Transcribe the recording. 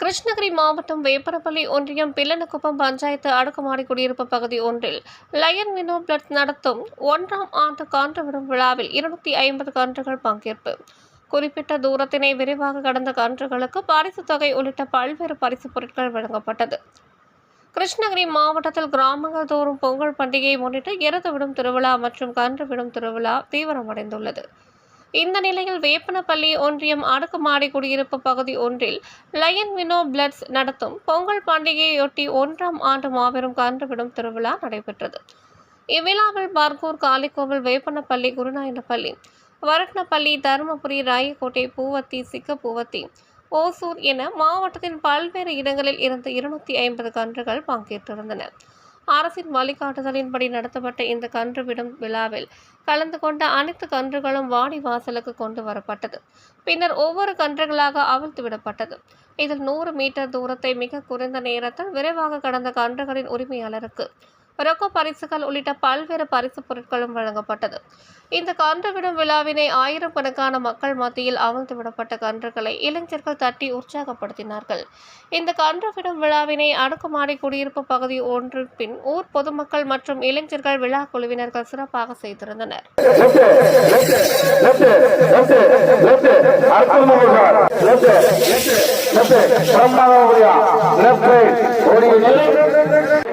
கிருஷ்ணகிரி மாவட்டம் வேப்பரப்பள்ளி ஒன்றியம் பில்லனக்குப்பம் பஞ்சாயத்து அடுக்குமாடி குடியிருப்பு பகுதி ஒன்றில் லயன் வினோ பிளட் நடத்தும் ஒன்றாம் ஆண்டு கன்றுவிடும் விழாவில் இருநூத்தி ஐம்பது கன்றுகள் பங்கேற்பு. குறிப்பிட்ட தூரத்தினை விரைவாக கடந்த கன்றுகளுக்கு பரிசு தொகை உள்ளிட்ட பல்வேறு பரிசுப் பொருட்கள் வழங்கப்பட்டது. கிருஷ்ணகிரி மாவட்டத்தில் கிராமங்கள் தோறும் பொங்கல் பண்டிகையை முன்னிட்டு இறந்து விடும் திருவிழா மற்றும் கன்று விடும் திருவிழா தீவிரமடைந்துள்ளது. இந்த நிலையில் வேப்பனப்பள்ளி ஒன்றியம் அடுக்குமாடி குடியிருப்பு பகுதி ஒன்றில் லயன் வினோ பிளட்ஸ் நடத்தும் பொங்கல் பண்டிகையொட்டி ஒன்றாம் ஆண்டு மாபெரும் கன்றுவிடும் திருவிழா நடைபெற்றது. இவ்விழாவில் பர்கூர் காளிக்கோவில் வேப்பனப்பள்ளி குருநாயனப்பள்ளி வரட்னப்பள்ளி தருமபுரி ராயக்கோட்டை பூவத்தி சிக்கப்பூவத்தி ஓசூர் என மாவட்டத்தின் பல்வேறு இடங்களில் இருந்து இருநூத்தி ஐம்பது கன்றுகள் பங்கேற்றிருந்தன. அரசின் வழிகாட்டுதலின்படி நடத்தப்பட்ட இந்த கன்று விடும் விழாவில் கலந்து கொண்ட அனைத்து கன்றுகளும் வாடி வாசலுக்கு கொண்டு வரப்பட்டது. பின்னர் ஒவ்வொரு கன்றுகளாக அவிழ்த்து விடப்பட்டது. இதில் நூறு மீட்டர் தூரத்தை மிக குறைந்த நேரத்தில் விரைவாக கடந்த கன்றுகளின் உரிமையாளருக்கு ரொக்க பரிசுகள் உள்ளிட்ட பல்வேறு பரிசு பொருட்களும் வழங்கப்பட்டது. இந்த கன்று விடும் விழாவினை ஆயிரக்கணக்கான மக்கள் மத்தியில் அமர்ந்து விடப்பட்ட கன்றுகளை இளைஞர்கள் தட்டி உற்சாகப்படுத்தினார்கள். இந்த கன்று விடும் விழாவினை அடுக்குமாடி குடியிருப்பு பகுதி ஒன்று பின் ஊர் பொதுமக்கள் மற்றும் இளைஞர்கள் விழா குழுவினர்கள் சிறப்பாக செய்திருந்தனர். Left left